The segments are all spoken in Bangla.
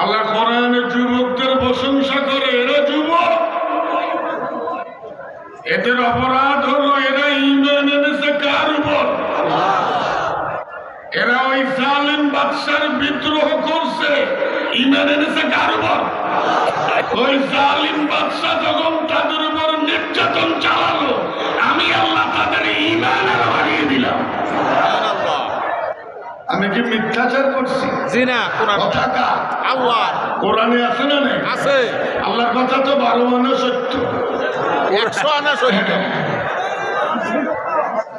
আল্লাহ কোরআনে যুবকদের প্রশংসা করে, এরা যুবক! এদের অপরাধ হলো, এরা ইমান এনেছে কার উপর? এরা ওই জালেম বাদশার বিদ্রোহ করছে, ইমান এনেছে কার উপর? ওই জালিম বাদশা যখন তাদের উপর নির্যাতন চালালো, আমি আল্লাহ তাদের ইমান আমি কি মিথ্যাচার করছি? জি না কোরআন। আল্লাহ কোরআনে আছে না নেই? আছে। আল্লাহর কথা তো বারো আনা সত্য। একশো আনা সত্য।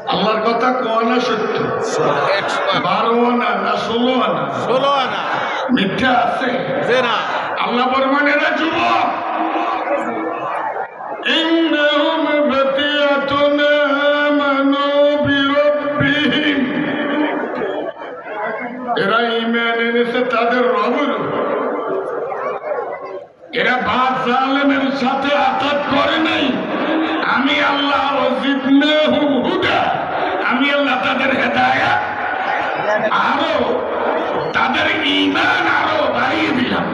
আল্লাহর কথা কোয়ানা সত্য? বারো আনা না ষোলো আনা? ষোলো আনা। মিথ্যা আছে? যে না। আল্লাহ বলবেন না যুবক। ইন্দ্রম ব্যতীত ইমান তাদের রবের এরা বাদ জালেমের সাথে আঘাত করে নাই। আমি আল্লাহ আমি আল্লাহ তাদের হেদায়াত আরও তাদের ইমান আরও বাড়িয়ে দিলাম।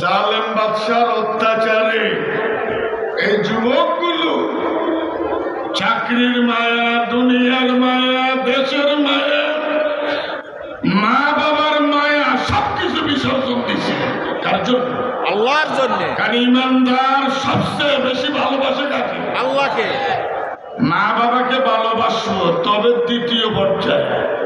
জালেম বাদশার অত্যাচারে এই যুবকগুলো চাকরির মায়া দুনিয়ার মায়া দেশের মায়া। মা বাবার মায়া সবকিছু বিসর্জন দিছে। কার জন্য? আল্লাহর জন্য। কারণ ইমানদার সবচেয়ে বেশি ভালোবাসে কাকে? আল্লাহকে। মা বাবাকে ভালোবাসবো তবে দ্বিতীয় পর্যায়ে।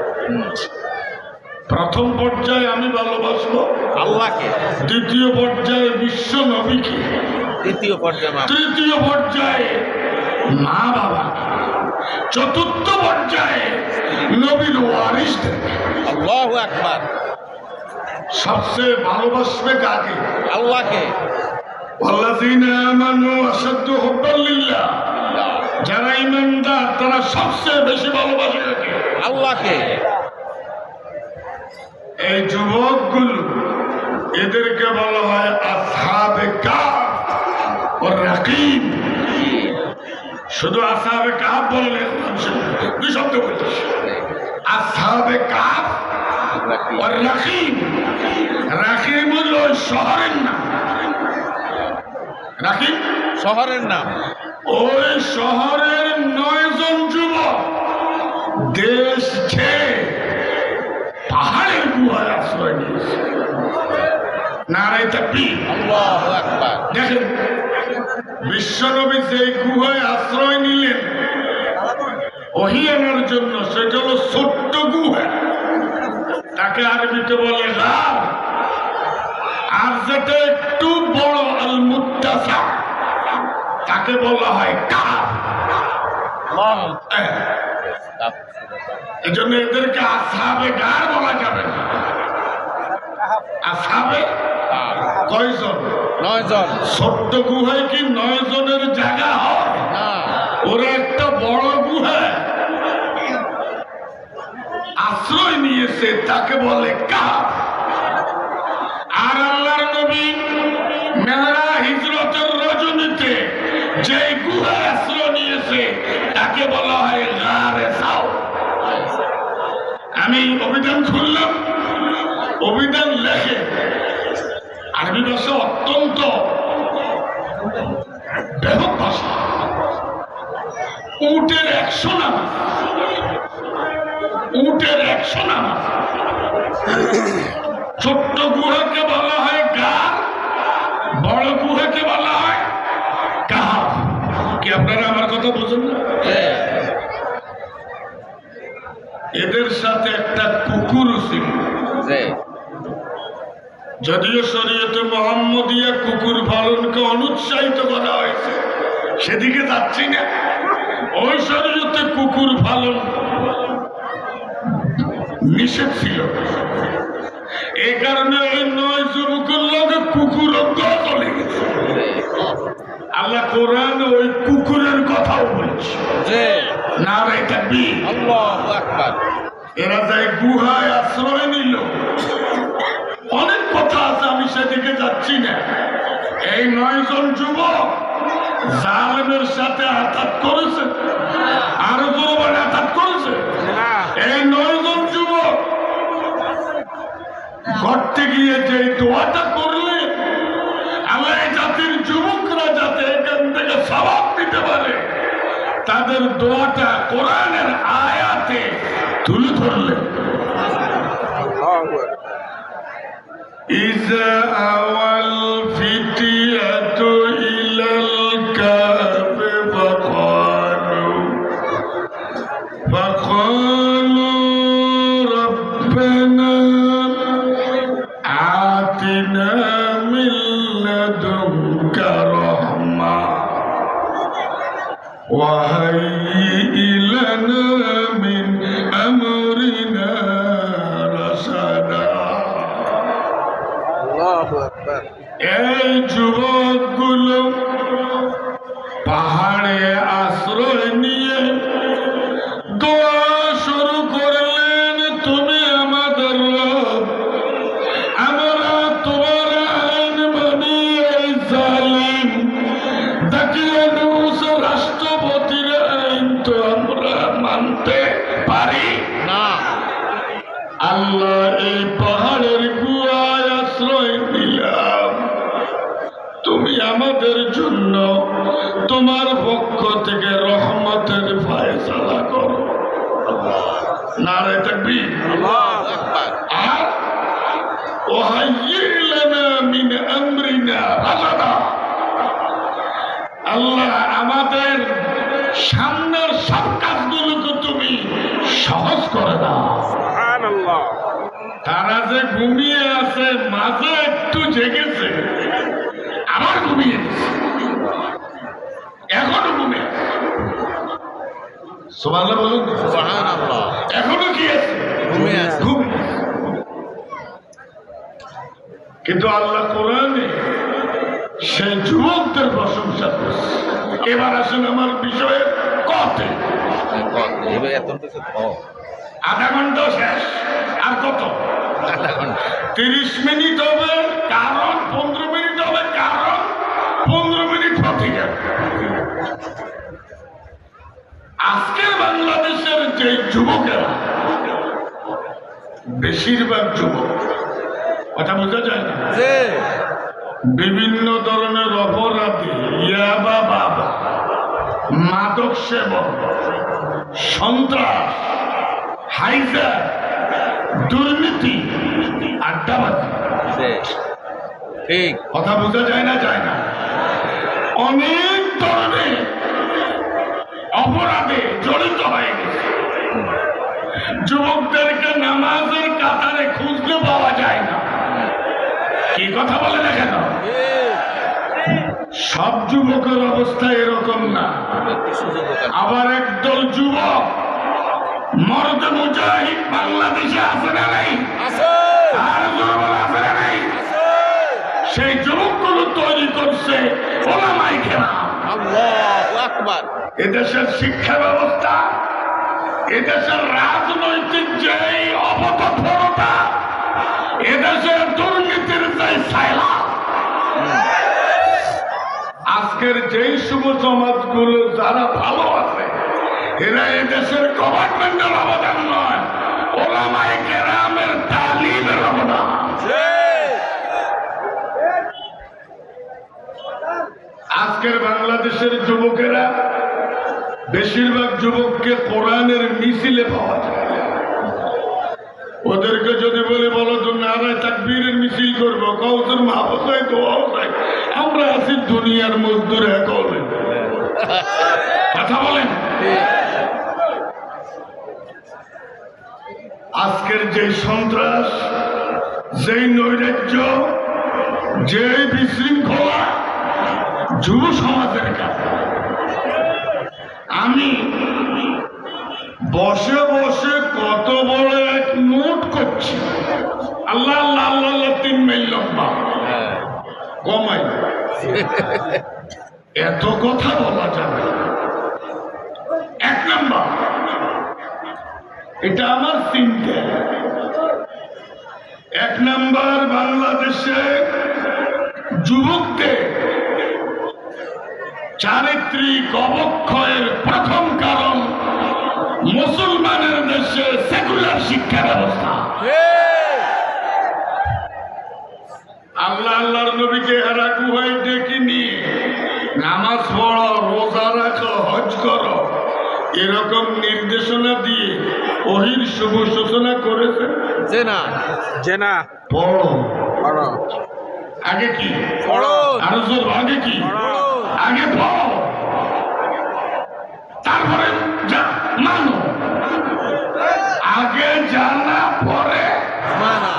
প্রথম পর্যায়ে আমি ভালোবাসবো আল্লাহকে। দ্বিতীয় পর্যায়ে বিশ্ব নবীকে। দ্বিতীয় পর্যায়ে তৃতীয় পর্যায়ে মা বাবা চতুর্থ পর্যায়ে নবীন ওয়ারিসদের আল্লাহু আকবার। সবচেয়ে ভালোবাসবে কাকে? আল্লাহকে। যারা ইমানদার তারা সবচেয়ে বেশি ভালোবাসে আল্লাহকে। এই যুবকগুলো এদেরকে বলা হয় আসাবে কাপ ও রাকিব। শুধু আসহাবে কাপ বললে দুই শব্দ বলিস আসহাবে কাপ ও রাকিব রাকিব হলো ওই শহরের নাম। রাকিব শহরের নাম। ওই শহরের নয় জন যুবক দেশ ছেড়ে পাহাড়ের গুহায় আশ্রয় নিয়েছে। নারায় তাকবি আল্লাহ একবার দেখেন বিশ্বনবী সেই গুহায় আশ্রয় নিলেন ওহি আনার জন্য সেটা হলো ছোট্ট গুহা। তাকে আরবিতে বলে গার আর যেটা একটু বড় আল মুত্তাসা তাকে বলা হয় কাপ এই জন্য এদেরকে আসাবে গার বলা যাবে না। আসাবে কয়জন নয় জন ছোট্ট গুহায় কি নয় জনের জায়গা হয়? না। ওরা একটা বড় গুহা। আশ্রয় নিয়েছে তাকে বলে কাপ আর আল্লাহর নবী মেহরা হিজরতের রজনীতে যে গুহায় আশ্রয় নিয়েছে তাকে বলা হয় গারে সাও। আমি অভিধান খুললাম। অভিধান লেখে। আরবি ভাষা অত্যন্ত ব্যাপক ভাষা উটের একশো নাম। উটের একশো নাম। ছোট্ট গুহাকে বলা হয় গার বড় গুহাকে বলা হয় কাহাব। কি আপনারা আমার কথা বুঝুন না? এদের সাথে একটা কুকুরও ছিল। যদিও শরীয়তে মোহাম্মদিয়া কুকুর পালনকে অনুৎসাহিত করা হয়েছে সেদিকে যাচ্ছি না। ওই শরীয়তে কুকুর পালন নিষেধ ছিল। এই কারণে ওই নয় যুবকের লগে কুকুর চলে গেছে। আল্লাহ কোরআন ওই কুকুরের কথাও বলছে। না রে থাকবি আল্লাহ এরা যায় গুহায় নয়জন যুবক জালেমের সাথে আঘাত করেছে আরো জোরবার আঘাত করেছে না এই নয়জন যুবক করতে গিয়ে যে দোয়াটা করলে আল্লাহ এই জাতির যুবকরা যাতে এখান থেকে স্বভাব দিতে পারে তাদের দোয়াটা কোরআনের আয়াতে তুলে ধরলেন إذا أوى وهيئ لنا من أمرنا رشدا আল্লাহু আকবার এই যুবকগুলো পাহাড়ে আশ্রয় নিয়ে দোয়া শুরু করলেন তুমি আমাদের রব আমরা তোমার আইন মানি এই জালিম দাকিয়ানুস না। আল্লাহ এই পাহাড়ের গুয়ায় আশ্রয় দিলাম তুমি আমাদের জন্য তোমার পক্ষ থেকে রহমতের ফায়সালা করো। নারে থাকবি আর আল্লাহ আমাদের সামনের সব তুমি সহজ করে দাও তারা যে ঘুমিয়ে আছে মাঝে একটু জেগেছে। আবার ঘুমিয়ে এখনও ঘুমিয়ে সুবহানাল্লাহ বলুন। এখনও কি আছে? ঘুমিয়ে আছে। কিন্তু আল্লাহ কোরআনে সে যুবকদের প্রশংসা করছে। এবার আসুন আমার বিষয়ে কতে এবার এত কিছু আধা ঘণ্টা শেষ। আর কত? আধা ঘণ্টা। তিরিশ মিনিট হবে কারণ পনেরো মিনিট হবে কারণ পনেরো মিনিট হতে যাবে। আজকের বাংলাদেশের যে যুবকেরা বেশিরভাগ যুবক কথা বোঝা যায় না? যে বিভিন্ন ধরনের অপরাধী ইয়াবা বাবা মাদক সেবন সন্ত্রাস হাইজা দুর্নীতি আড্ডাবাজি। ঠিক। কথা বোঝা যায় না যায় না। অনেক ধরনের অপরাধে জড়িত হয়ে গেছে। যুবকদেরকে নামাজের কাতারে খুঁজতে পাওয়া যায় না। কি কথা বলে না কেন সব যুবকের অবস্থা এরকম না। আবার একদল যুবক মর্দ মুজাহিদ বাংলাদেশে আছে না নাই? আর দুর্বল আছে না নাই? সেই যুবকগুলো তৈরি করছে ওলামাই আকবার। এদেশের শিক্ষা ব্যবস্থা এদেশের রাজনৈতিক যে অপতৎপরতা এদেশের দুর্নীতির যে সাইলা আজকের যেই শুভ সমাজগুলো যারা ভালো আছে, এরা এদেশের গভর্নমেন্টের অবদান নয় ওলামাই কেরামের তালিমের অবদান। আজকের বাংলাদেশের যুবকেরা, বেশিরভাগ যুবককে কোরআনের মিছিলে পাওয়া যায়। ওদেরকে যদি বলে, বলো তো, নারায় তাকবীরের মিছিল করব কৌতুর মাহবুসাই দোয়াও চাই আমরা আছি দুনিয়ার মজদুর এক কথা বলেন। আজকের যে সন্ত্রাস, যেই নৈরাজ্য, যেই বিশৃঙ্খলা, যুব সমাজের কাছে। আমি বসে বসে কত বড় এক নোট করছি। আল্লাহ আল্লাহ আল্লাহ আল্লাহ তিন মাইল লম্বা হ্যাঁ। কমাই এত কথা বলা যাবে এক নাম্বার, এটা আমার চিন্তা এক নাম্বার, বাংলাদেশে যুবকদের চারিত্রিক অবক্ষয়ের প্রথম কারণ মুসলমানের দেশে সেকুলার শিক্ষা ব্যবস্থা যে আল্লাহ আল্লাহর নবীকে হেরা গুহায় ডেকে নিয়ে নামাজ পড়ো রোজা রাখো হজ করো। এরকম নির্দেশনা দিয়ে ওহির শুভ সূচনা করেছে। যে না যে না। পড়ো। পড়ো। আগে কি? পড়ো। আরও জোর আগে কি? পড়ো। আগে পড়ো। তারপরে মানো। আগে জানা পরে মানা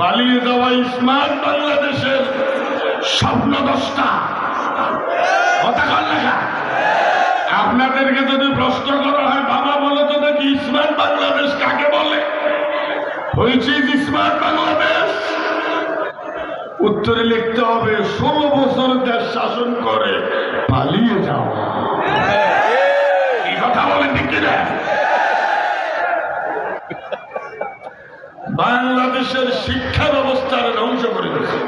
পালিয়ে যাওয়া স্মার্ট বাংলাদেশের স্বপ্ন দশটা। আপনাদেরকে যদি প্রশ্ন করা হয়, বাবা বলো তো দেখি স্মার্ট বাংলাদেশ কাকে বলে? হয়েছে স্মার্ট বাংলাদেশ? উত্তরে লিখতে হবে, ষোলো বছর দেশ শাসন করে পালিয়ে যাওয়া। এই কথা বলেন ঠিক কিনা? বাংলাদেশের শিক্ষা ব্যবস্থার ধ্বংস করে দিয়েছে।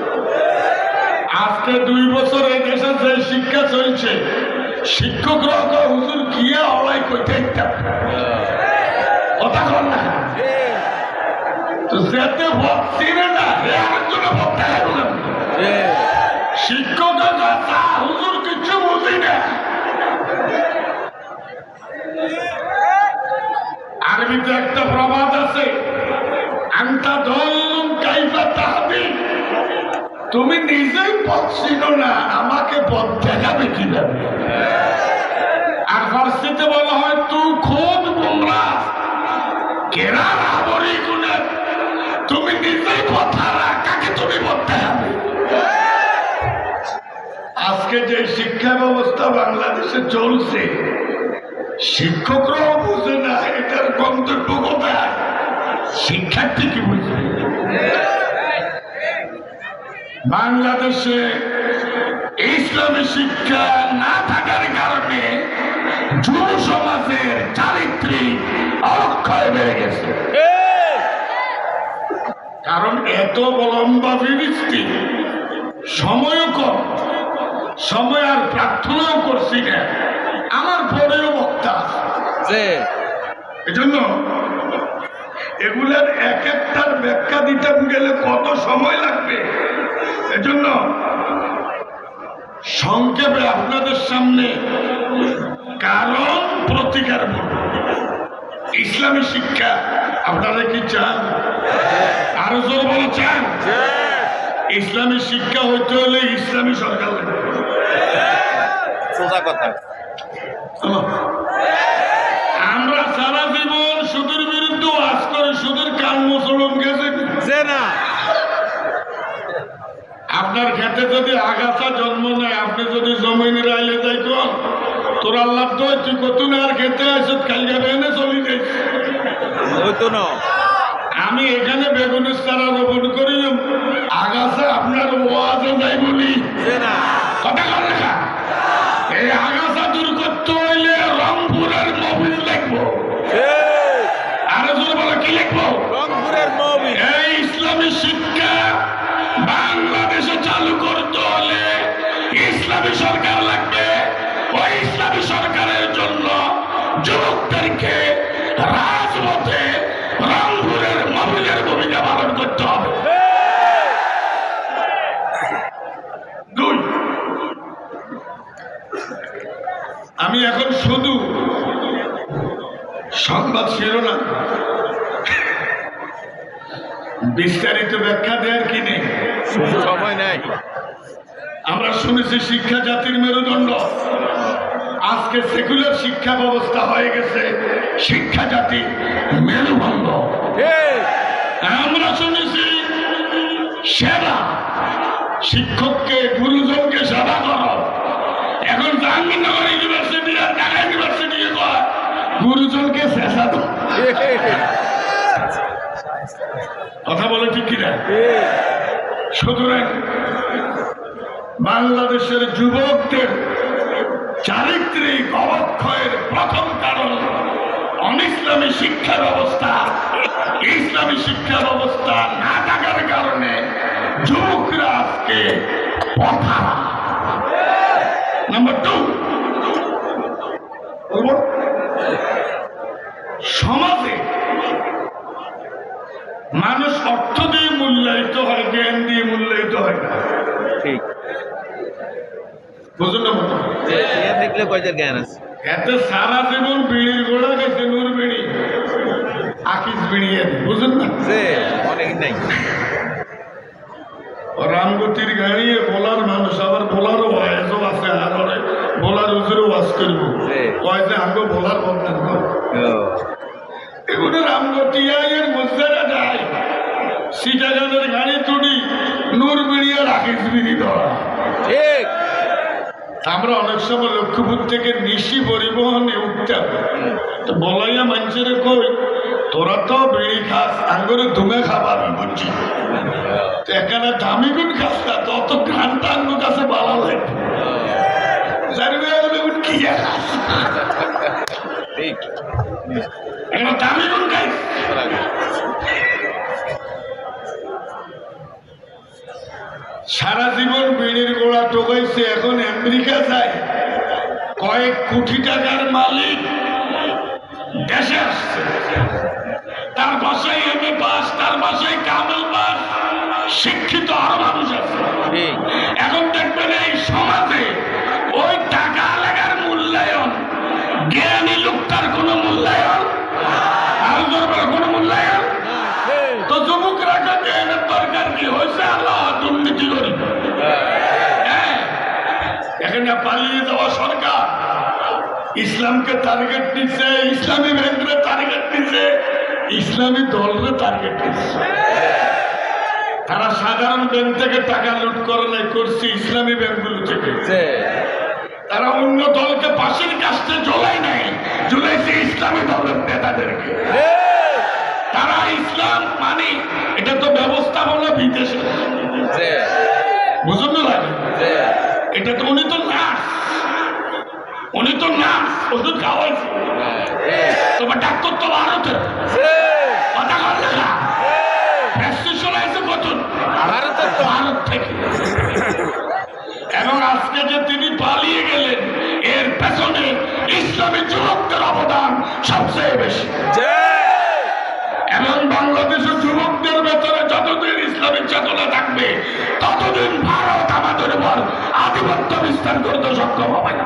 আজকে দুই বছর এই দেশে যে শিক্ষা চলছে, শিক্ষকরা হুজুর, গিয়ে অলাই ইত্যাদ কথা কর না। না না। আরবিতে একটা প্রবাদ আছে তুমি নিজেই পথ ছিল না, আমাকে পথ দেখাবে কীভাবে? আর ফার্সিতে বলা হয় তুই খোদ বুমরা গুণে। তুমি নিজেই কাকে তুমি পথ দেখাবে? আজকে যে শিক্ষা ব্যবস্থা বাংলাদেশে চলছে, শিক্ষকরাও বুঝে না এটার গন্তব্য শিক্ষার্থী কি বুঝবে বাংলাদেশে ইসলামী শিক্ষা না থাকার কারণে যুব সমাজের চারিত্রিক অক্ষয় বেড়ে গেছে। কারণ এত লম্বা বিবৃতি সময়ও কম সময় আর প্রার্থনাও করছি না। আমার পরেও বক্তা আছে। এজন্য এগুলার এক একটার ব্যাখ্যা দিতে গেলে কত সময় লাগবে? এজন্য সংক্ষেপে আপনাদের সামনে কারণ প্রতিকার বলব। ইসলামী শিক্ষা আপনারা কি চান? আরও জোর বলে চান? ইসলামী শিক্ষা হইতে হলে ইসলামী সরকার লাগবে। সোজা কথা আমরা সারা জীবন সুদের বিরুদ্ধে আজ করে সুদের কান মুসলন গেছে যে না আপনার খেতে যদি আগাছা জন্ম নেয় আপনি যদি জমিনে রাইলে যাইত তোর আল্লাহ তো তুই কত না আর খেতে আসত কালকে বেনে চলি না। আমি এখানে বেগুনের চারা রোপণ করি আগাছা আপনার ওয়াজে যাই বলি কথা কথা কর লেখা ইসলামী সরকারের জন্য যুবকদেরকে রাজপথে রংপুরের মবিলের ভূমিকা পালন করতে হবে। দুই। আমি এখন শুধু সংবাদ শিরোনাম। বিস্তারিত ব্যাখ্যা দেওয়ার কি নেই? সময় নাই। আমরা শুনেছি শিক্ষা জাতির মেরুদণ্ড। আজকে সেকুলার শিক্ষা ব্যবস্থা হয়ে গেছে। শিক্ষা জাতির মেরুদণ্ড। আমরা শুনেছি সেবা। শিক্ষককে গুরুজনকে সেবা করো। এখন জাহাঙ্গীরনগর ইউনিভার্সিটি আর ঢাকা ইউনিভার্সিটি গুরুজনকে শেষা দাও কথা বলে ঠিক কিনা? সুতরাং বাংলাদেশের যুবকদের চারিত্রিক অবক্ষয়ের প্রথম কারণ অনিসলামী শিক্ষা ব্যবস্থা ইসলামী শিক্ষা ব্যবস্থা না থাকার কারণে যুবকরা আজকে পথা নাম্বার টু সমাজে মানুষ অর্থ দিয়ে মূল্যায়িত হয়, জ্ঞান দিয়ে মূল্যায়িত হয় না। বুঝুন না মতো এ দেখলে কয়টার জ্ঞান আছে? এতে সারা জীবন বিড়ির গোড়া গেছে নূর বিড়ি। আকিস বিড়ি এর, বুঝুন না? সে অনেক নাই। ও রামগতির গাড়ি বলার মানুষ আবার বলারও ওয়াজও আছে আর বলার উজুরে ওয়াজ করব। কয় যে আগে বলার বদলেন এগুলো রামগতি সিটাগানের গাড়ি তুড়ি নূর বিড়ি আর আকিস বিড়ি ধরা। ঠিক। আমরা অনেক সময় লক্ষ্মীপুর থেকে নিশি পরিবহনে উঠতাম তো বলাইয়া মানুষের কই তোরা তো বিড়ি খাস আঙ্গুরে ধুমে খাবাবি বুঝছি? তো এখানে দামি গুণ খাস না তত ঘানটা আঙ্গুর কাছে বালা লাগবে জানবে কি খাস। এখানে দামি গুণ খাইস। সারা জীবন বিড়ির গোড়া টোকাইছে এখন আমেরিকা যায়। কয়েক কোটি টাকার মালিক দেশে আসছে। তার বাসায় এম এ পাস তার বাসায় কামেল পাস শিক্ষিত আরও মানুষ আছে। এখন দেখবেন এই এখানে পালিয়ে যাওয়া সরকার। ইসলামকে টার্গেট দিচ্ছে ইসলামী ব্যাংকরে টার্গেট দিচ্ছে ইসলামী দলরে টার্গেট দিচ্ছে। তারা সাধারণ ব্যাংক থেকে টাকা লুট করে নাই করছে ইসলামী ব্যাংকগুলো থেকে। তারা অন্য দলকে পাশের কাছে জ্বলাই নাই জ্বলাইছে ইসলামী দলের নেতাদেরকে। তারা ইসলাম মানে এটা তো ব্যবস্থাপনা বিদেশে। সে বুঝুন লাগে এটা তো উনি তো নার্স। উনি তো নার্স ওষুধ খাওয়াইছে। তোমার ডাক্তার তো ভারতে কথা কর না প্রেসক্রিপশন আছে কত ভারতের তো। ভারত থেকে। এবং আজকে যে তিনি পালিয়ে গেলেন এর পেছনে ইসলামী যুবকদের অবদান সবচেয়ে বেশি। চেতনা থাকবে। ততদিন ভারত আমাদের উপর আধিপত্য বিস্তার করতে সক্ষম হবে না।